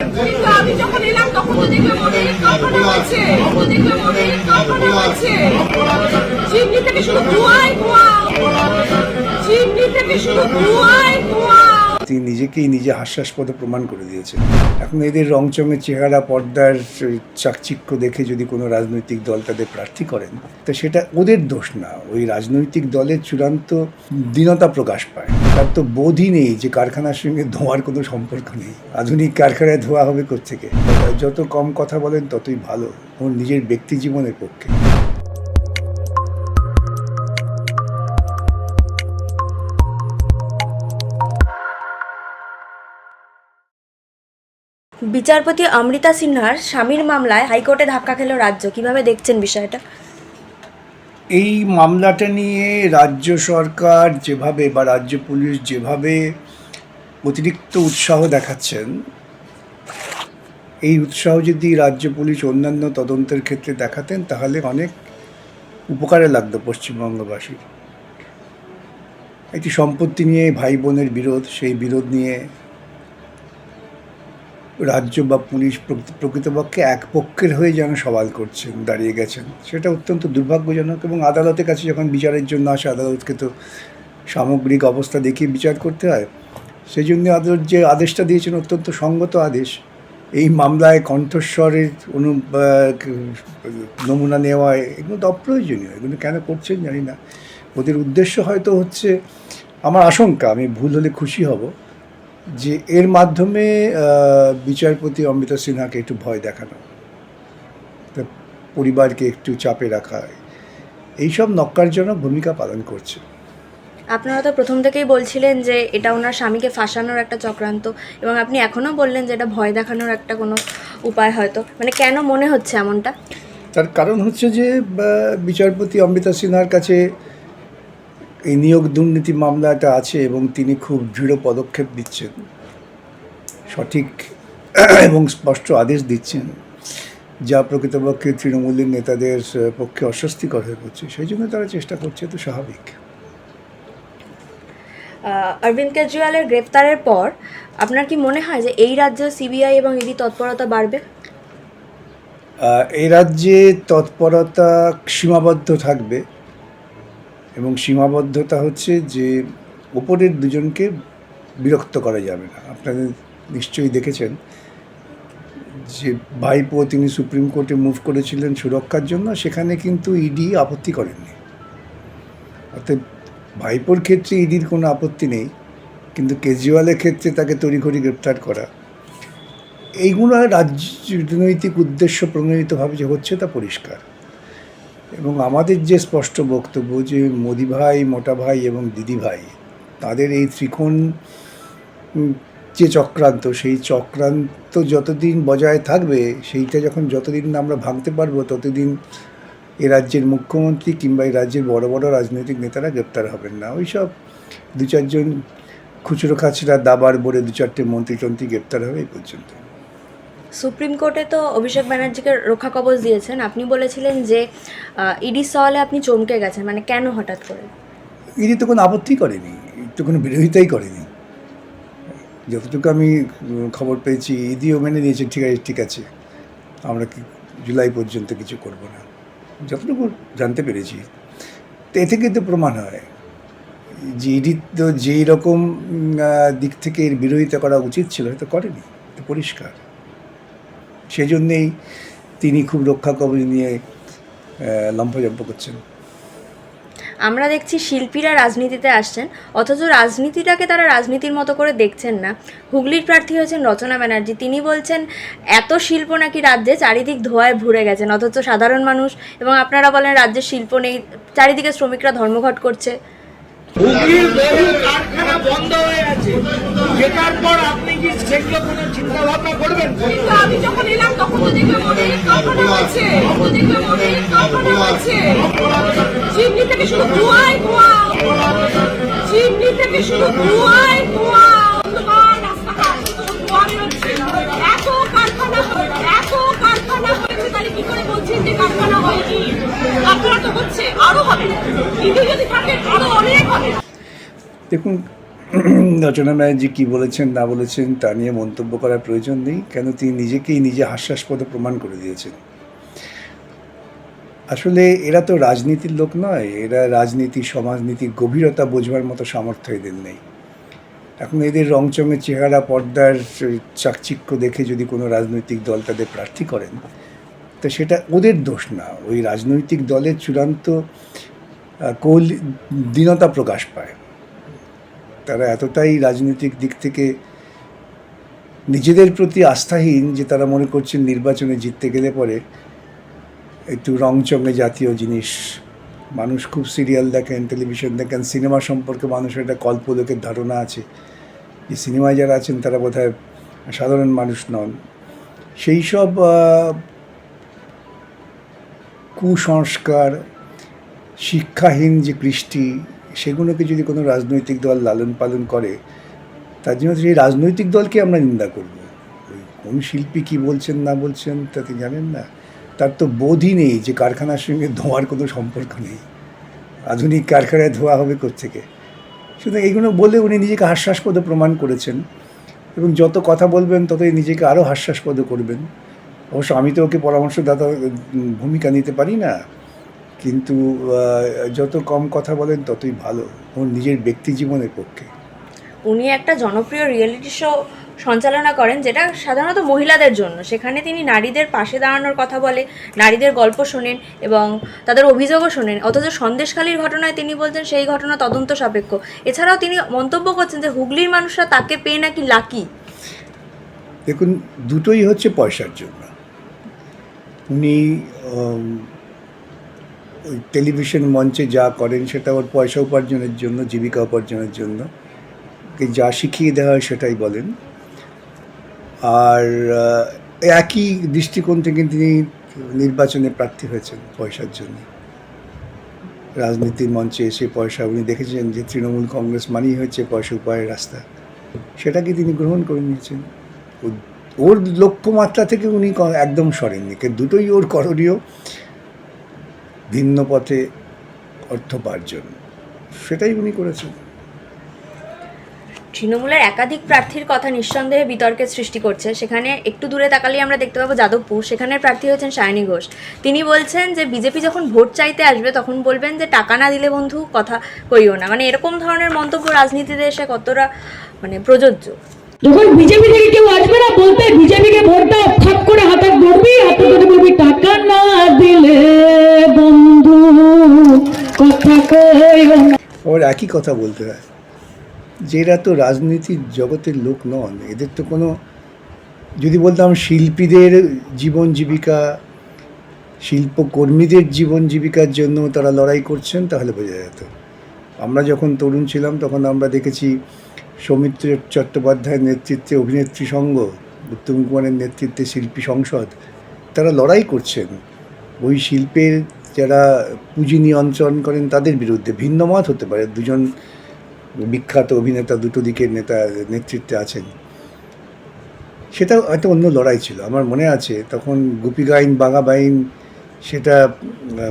কিন্তু আমি যখন এলাম, তখন তো আছে। তো দেখলাম অনেক কারখানা আছে। চিমনি থেকে শুধু ধোঁয়াই ধোঁয়া। চিমনি থেকে শুধু ধোঁয়াই ধোঁয়া। তিনি নিজেকেই নিজে হাস্যাস্পদ প্রমাণ করে দিয়েছেন। এখন এদের রংচঙের চেহারা, পর্দার চাকচিক্য দেখে যদি কোনো রাজনৈতিক দল তাদের প্রার্থী করেন, তো সেটা ওদের দোষ না। ওই রাজনৈতিক দলের চূড়ান্ত দীনতা প্রকাশ পায়। তার তো বোধই নেই যে কারখানার সঙ্গে ধোঁয়ার কোনো সম্পর্ক নেই। আধুনিক কারখানায় ধোঁয়া হবে কোথেকে যত কম কথা বলেন ততই ভালো। ওর নিজের ব্যক্তি জীবনের পক্ষে। বিচারপতি অমৃতা সিনহার স্বামীর মামলায় হাইকোর্টে ধাক্কা খেল রাজ্য। কীভাবে দেখছেন বিষয়টা? এই মামলাটা নিয়ে রাজ্য সরকার যেভাবে বা রাজ্য পুলিশ যেভাবে অতিরিক্ত উৎসাহ দেখাচ্ছেন, এই উৎসাহ যদি রাজ্য পুলিশ অন্যান্য তদন্তের ক্ষেত্রে দেখাতেন, তাহলে অনেক উপকারে লাগতো পশ্চিমবঙ্গবাসীর। একটি সম্পত্তি নিয়ে ভাই বোনের বিরোধ, সেই বিরোধ নিয়ে রাজ্য বা পুলিশ প্রকৃত- প্রকৃতপক্ষে এক পক্ষের হয়ে যেন সওয়াল করছেন, দাঁড়িয়ে গেছেন। সেটা অত্যন্ত দুর্ভাগ্যজনক এবং আদালতের কাছে যখন বিচারের জন্য আসে, আদালতকে তো সামগ্রিক অবস্থা দেখিয়ে বিচার করতে হয়। সেই জন্য আদালত যে আদেশটা দিয়েছেন, অত্যন্ত সঙ্গত আদেশ। এই মামলায় কণ্ঠস্বরের অনু নমুনা নেওয়া এগুলো তো অপ্রয়োজনীয়। এগুলো কেন করছেন জানি না। ওদের উদ্দেশ্য হয়তো হচ্ছে, আমার আশঙ্কা, আমি ভুল হলে খুশি হব। যে এর মাধ্যমে বিচারপতি অমৃতা সিনহাকে একটু ভয় দেখানো পরিবারকে একটু চাপে রাখা এইসব নক্কারজনক ভূমিকা পালন করছে। আপনারা তো প্রথম থেকেই বলছিলেন যে এটা ওনার স্বামীকে ফাঁসানোর একটা চক্রান্ত এবং আপনি এখনও বললেন যে এটা ভয় দেখানোর একটা কোনো উপায় হয়তো। মানে কেন মনে হচ্ছে এমনটা? তার কারণ হচ্ছে যে বিচারপতি অমৃতা সিনহার কাছে এই নিয়োগ দুর্নীতি মামলাটা আছে এবং তিনি খুব দৃঢ় পদক্ষেপ দিচ্ছেন সঠিক এবং স্পষ্ট আদেশ দিচ্ছেন যা প্রকৃতপক্ষে তৃণমূলের নেতাদের পক্ষে অস্বস্তিকর হয়ে পড়ছে। সেই জন্য তারা চেষ্টা করছে তো স্বাভাবিক। অরবিন্দ কেজরিওয়ালের গ্রেপ্তারের পর আপনার কি মনে হয় যে এই রাজ্যে সিবিআই এবং ইডি তৎপরতা বাড়বে? এই রাজ্যে তৎপরতা সীমাবদ্ধ থাকবে। এবং সীমাবদ্ধতা হচ্ছে যে ওপরের দুজনকে বিরক্ত করা যাবে না। আপনারা নিশ্চয়ই দেখেছেন যে ভাইপো তিনি সুপ্রিম কোর্টে মুভ করেছিলেন সুরক্ষার জন্য, সেখানে কিন্তু ইডি আপত্তি করেননি। অর্থাৎ ভাইপোর ক্ষেত্রে ইডির কোনো আপত্তি নেই, কিন্তু কেজরিওয়ালের ক্ষেত্রে তাকে তড়িঘড়ি গ্রেপ্তার করা। এইগুলো রাজনৈতিক উদ্দেশ্য প্রণোদিতভাবে যে হচ্ছে তা পরিষ্কার। এবং আমাদের যে স্পষ্ট বক্তব্য যে মোদি ভাই, মোটা ভাই এবং দিদি ভাই, তাদের এই ত্রিকোণ যে চক্রান্ত, সেই চক্রান্ত যতদিন বজায় থাকবে, সেইটা যখন যতদিন না আমরা ভাঙতে পারব, ততদিন এ রাজ্যের মুখ্যমন্ত্রী কিংবা এই রাজ্যের বড় বড় রাজনৈতিক নেতারা গ্রেপ্তার হবেন না। ওই সব দু চারজন খুচরো খাচরা দাবার বলে দু চারটে মন্ত্রীতন্ত্রী গ্রেপ্তার হবে এই পর্যন্ত। সুপ্রিম কোর্টে তো অভিষেক ব্যানার্জিকে রক্ষা কবচ দিয়েছেন। আপনি বলেছিলেন যে ইডি সওয়ালে আপনি চমকে গেছেন। মানে কেন হঠাৎ করে? ইডি তো কোনো আপত্তি করেনি, তো কোনো বিরোধিতাই করেনি। যতটুকু আমি খবর পেয়েছি, ইডিও মেনে নিয়েছে, ঠিক আছে ঠিক আছে। আমরা কি, জুলাই পর্যন্ত কিছু করব না। যতটুকু জানতে পেরেছি। তো এ থেকে তো প্রমাণ হয় যে ইডি তো যেই রকম দিক থেকে এর বিরোধিতা করা উচিত ছিল হয়তো করেনি তো পরিষ্কার। সেই জন্যেই তিনি খুব রক্ষা কবচ নিয়ে লম্ফজম্প করছেন। আমরা দেখছি শিল্পীরা রাজনীতিতে আসছেন, অথচ রাজনীতিটাকে তারা রাজনীতির মতো করে দেখছেন না। হুগলির প্রার্থী হয়েছেন রচনা ব্যানার্জি। তিনি বলছেন, এত শিল্প নাকি রাজ্যে চারিদিক ধোয়ায় ভরে গেছেন, অথচ সাধারণ মানুষ এবং আপনারা বলেন রাজ্যের শিল্প নেই, চারিদিকে শ্রমিকরা ধর্মঘট করছে। হুগলির বহু কারখানা বন্ধ হয়ে আছে। যেটার পর আপনি কি সেগুলো কোনো চিন্তা ভাবনা করবেন আমি যখন এলাম, তখন তো দেখলাম কারখানা আছে তো কারখানা আছে চিমনি থেকে শুধু ধোঁয়াই ধোঁয়া। চিমনি থেকে শুধু ধোঁয়াই ধোঁয়া। আপনারা তো হচ্ছে, আরও হবে। যদি আরও। দেখুন, রচনা ব্যানার্জি কী বলেছেন, না বলেছেন, তা নিয়ে মন্তব্য করার প্রয়োজন নেই, কেন তিনি নিজেকেই নিজে হাস্যাস্পদ প্রমাণ করে দিয়েছেন। আসলে এরা তো রাজনীতির লোক নয়, এরা রাজনীতি সমাজনীতির গভীরতা বোঝবার মতো সামর্থ্য এদের নেই। এখন এদের রংচঙের চেহারা, পর্দার চাকচিক্য দেখে যদি কোনো রাজনৈতিক দল তাদের প্রার্থী করেন, তো সেটা ওদের দোষ না। ওই রাজনৈতিক দলের চূড়ান্ত কৌল, দীনতা প্রকাশ পায়। তারা এতটাই রাজনৈতিক দিক থেকে নিজেদের প্রতি আস্থাহীন যে তারা মনে করছেন নির্বাচনে জিততে গেলে পরে একটু রংচঙে জাতীয় জিনিস। মানুষ খুব সিরিয়াল দেখেন, টেলিভিশন দেখেন, সিনেমা সম্পর্কে মানুষের একটা কল্পলোকের ধারণা আছে যে সিনেমায় যারা আছেন তারা বোধহয় সাধারণ মানুষ নন। সেই সব কুসংস্কার, শিক্ষাহীন যে কৃষ্টি সেগুলোকে যদি কোনো রাজনৈতিক দল লালন পালন করে, তার জন্য সেই রাজনৈতিক দলকে আমরা নিন্দা করব। ওই কোন শিল্পী কি বলছেন, না বলছেন, তা তিনি জানেন না। তার তো বোধই নেই যে কারখানার সঙ্গে ধোঁয়ার কোনো সম্পর্ক নেই। আধুনিক কারখানায় ধোয়া হবে কোত্থেকে? সুতরাং এইগুলো বলে উনি নিজেকে হাস্যাস্পদ প্রমাণ করেছেন এবং যত কথা বলবেন, ততই নিজেকে আরও হাস্যাস্পদ করবেন। অবশ্য আমি তো ওকে পরামর্শদাতা ভূমিকা নিতে পারি না। কিন্তু যত কম কথা বলেন ততই ভালো ওর নিজের ব্যক্তি জীবনের পক্ষে। উনি একটা জনপ্রিয় রিয়েলিটি শো সঞ্চালনা করেন যেটা সাধারণত মহিলাদের জন্য। সেখানে তিনি নারীদের পাশে দাঁড়ানোর কথা বলে নারীদের গল্প শোনেন এবং তাদের অভিযোগও শোনেন। অথচ সন্দেশখালীর ঘটনায় তিনি বলছেন সেই ঘটনা তদন্ত সাপেক্ষ। এছাড়াও তিনি মন্তব্য করছেন যে হুগলির মানুষরা তাকে পেয়ে নাকি লাকি? দেখুন দুটোই হচ্ছে পয়সার জন্য। উনি ওই টেলিভিশন মঞ্চে যা করেন, সেটা ওর পয়সা উপার্জনের জন্য, জীবিকা উপার্জনের জন্য। যা শিখিয়ে দেওয়া হয়, সেটাই বলেন। আর একই দৃষ্টিকোণ থেকে তিনি নির্বাচনে প্রার্থী হয়েছেন পয়সার জন্য। রাজনীতির মঞ্চে এসে পয়সা, উনি দেখেছেন যে তৃণমূল কংগ্রেস মানেই হয়েছে পয়সা উপায়ের রাস্তা। সেটাকে তিনি গ্রহণ করে নিয়েছেন। ওর লক্ষ্যমাত্রা থেকে উনি একদম সরেননি। দুটোই ওর করণীয়। ভিন্ন পথে অর্থোপার্জন সেটাই উনি করেছেন। তৃণমূলের একাধিক প্রার্থীর কথা নিঃসন্দেহে বিতর্কের সৃষ্টি করছে। সেখানে একটু দূরে তাকালেই আমরা দেখতে পাবো যাদবপুর। সেখানের প্রার্থী হয়েছেন সায়নী ঘোষ। তিনি বলছেন যে, বিজেপি যখন ভোট চাইতে আসবে, তখন বলবেন যে, টাকা না দিলে বন্ধু, কথা কইও না। মানে এরকম ধরনের মন্তব্য রাজনীতিতে এসে কতটা মানে প্রযোজ্য? যখন বিজেপি থেকে কেউ আসবে না, বলতে বিজেপিকে ভোট দাও, থাক করে হাতে ধরবি হাতে ধরে বলবি, টাকা না দিলে বন্ধু, কথা কইও ওর একই কথা বলতে হয় যে এরা তো রাজনীতির জগতের লোক নন, এদের তো কোনো, যদি বলতাম শিল্পীদের জীবন জীবিকা, শিল্পকর্মীদের জীবন জীবিকার জন্য তারা লড়াই করছেন, তাহলে বোঝা যেত। আমরা যখন তরুণ ছিলাম, তখন আমরা দেখেছি সৌমিত্র চট্টোপাধ্যায়ের নেতৃত্বে অভিনেত্রী সংঘ, উত্তম কুমারের নেতৃত্বে শিল্পী সংসদ, তারা লড়াই করছেন। ওই শিল্পের যারা পুঁজি নিয়ন্ত্রণ করেন, তাদের বিরুদ্ধে ভিন্ন মত হতে পারে। দুজন বিখ্যাত অভিনেতা, দুটো দিকের নেতা নেতৃত্বে আছেন। সেটা হয়তো অন্য লড়াই ছিল। আমার মনে আছে, তখন গুপি গাইন বাঘা বাইন, সেটা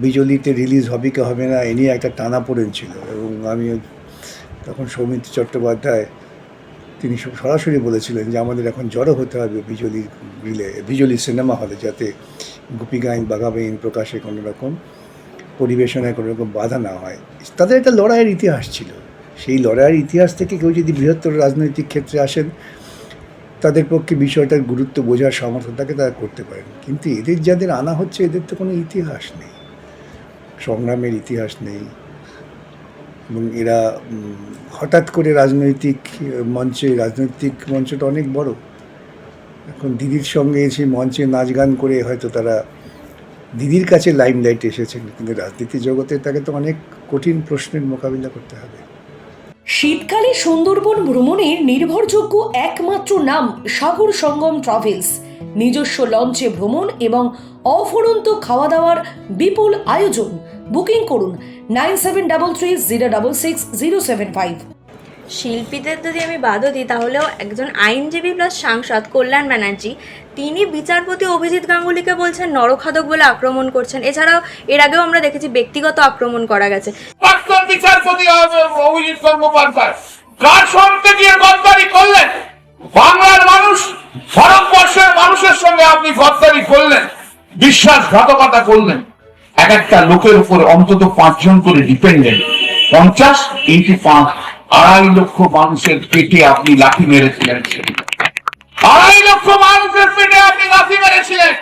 বিজলিতে রিলিজ হবে কি হবে না, এ নিয়ে একটা টানা পড়েন ছিল। এবং আমি তখন সৌমিত্র চট্টোপাধ্যায় তিনি সরাসরি বলেছিলেন যে আমাদের এখন জড়ো হতে হবে বিজলি রিলে, বিজলি সিনেমা হলে যাতে গুপি গাইন বাঘা বাইন প্রকাশে কোনো রকম পরিবেশনায় কোনো রকম বাধা না হয়। তাদের একটা লড়াইয়ের ইতিহাস ছিল। সেই লড়াইয়ের ইতিহাস থেকে কেউ যদি বৃহত্তর রাজনৈতিক ক্ষেত্রে আসেন, তাদের পক্ষে বিষয়টার গুরুত্ব বোঝার সামর্থ্য থাকে তারা করতে পারেন। কিন্তু এদের যাদের আনা হচ্ছে, এদের তো কোনো ইতিহাস নেই। সংগ্রামের ইতিহাস নেই। এবং এরা হঠাৎ করে রাজনৈতিক, মঞ্চে, রাজনৈতিক মঞ্চটা অনেক বড়। এখন দিদির সঙ্গে এসে মঞ্চে নাচ গান করে হয়তো তারা দিদির কাছে লাইমলাইট এসেছেন, কিন্তু রাজনীতি জগতে তাকে তো অনেক কঠিন প্রশ্নের মোকাবিলা করতে হবে। শীতকালে সুন্দরবন ভ্রমণের নির্ভরযোগ্য একমাত্র নাম সাগর সঙ্গম ট্রাভেলস। নিজস্ব লঞ্চে ভ্রমণ এবং অফুরন্ত খাওয়া দাওয়ার বিপুল আয়োজন। বুকিং করুন nine seven double three zero double six zero seven five. শিল্পীদের যদি আমি বাদও দিই তাহলেও একজন আইনজীবী প্লাস সাংসদ কল্যাণ ব্যানার্জি তিনি বিচারপতি অভিজিৎ গাঙ্গুলিকে বলছেন নরখাদক বলে আক্রমণ করছেন। এছাড়াও এর আগেও আমরা দেখেছি ব্যক্তিগত আক্রমণ করা গেছে। প্রাক্তন বিচারপতি অভিজিৎ গঙ্গোপাধ্যায় কার সঙ্গে গিয়ে গদ্দারি করলেন বাংলার মানুষ ভারতবর্ষের মানুষের সঙ্গে আপনি গদ্দারি করলেন বিশ্বাসঘাতকতা করলেন। এক একটা লোকের উপর অন্তত পাঁচজন করে ডিপেন্ডেন্ট পঞ্চাশ ইন্টু পাঁচ আড়াই লক্ষ মানুষের পেটে আপনি লাঠি মেরেছিলেন আড়াই লক্ষ মানুষের পেটে আপনি লাঠি মেরেছিলেন।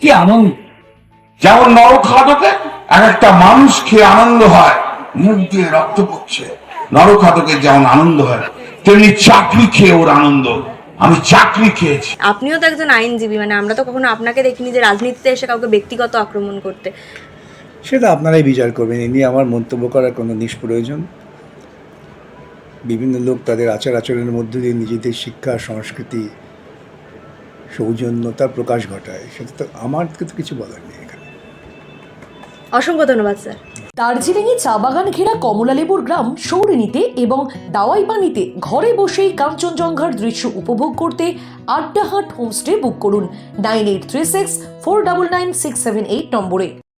কি আনন্দ? যেমন নরখাদকে এক একটা মানুষ খেয়ে আনন্দ হয়, মুখ দিয়ে রক্ত পড়ছে। নরখাদকের যেমন আনন্দ হয়, তেমনি চাকরি খেয়ে ওর আনন্দ। আমি চাকরি খেয়েছি। আপনিও তো একজন আইনজীবী মানে আমরা তো কখনো আপনাকে দেখিনি যে রাজনীতিতে এসে কাউকে ব্যক্তিগত আক্রমণ করতে। সেটা আপনারাই বিচার করবেন। এ নিয়ে আমার মন্তব্য করার কোনো নিষ্প্রয়োজন বিভিন্ন লোক তাদের আচার আচরণের মধ্য দিয়ে নিজেদের শিক্ষা সংস্কৃতি সৌজন্যতার প্রকাশ ঘটায়। সেটা তো আমার তো কিছু বলার নেই এখানে। অসংখ্য ধন্যবাদ স্যার। দার্জিলিংয়ে চা বাগান ঘেরা কমলালেবুর গ্রাম সৌরিনীতে এবং দাওয়াই পানিতে ঘরে বসেই কাঞ্চনজঙ্ঘার দৃশ্য উপভোগ করতে আড্ডাহাট হোমস্টে বুক করুন। Nine eight three six four double nine six seven eight নম্বরে।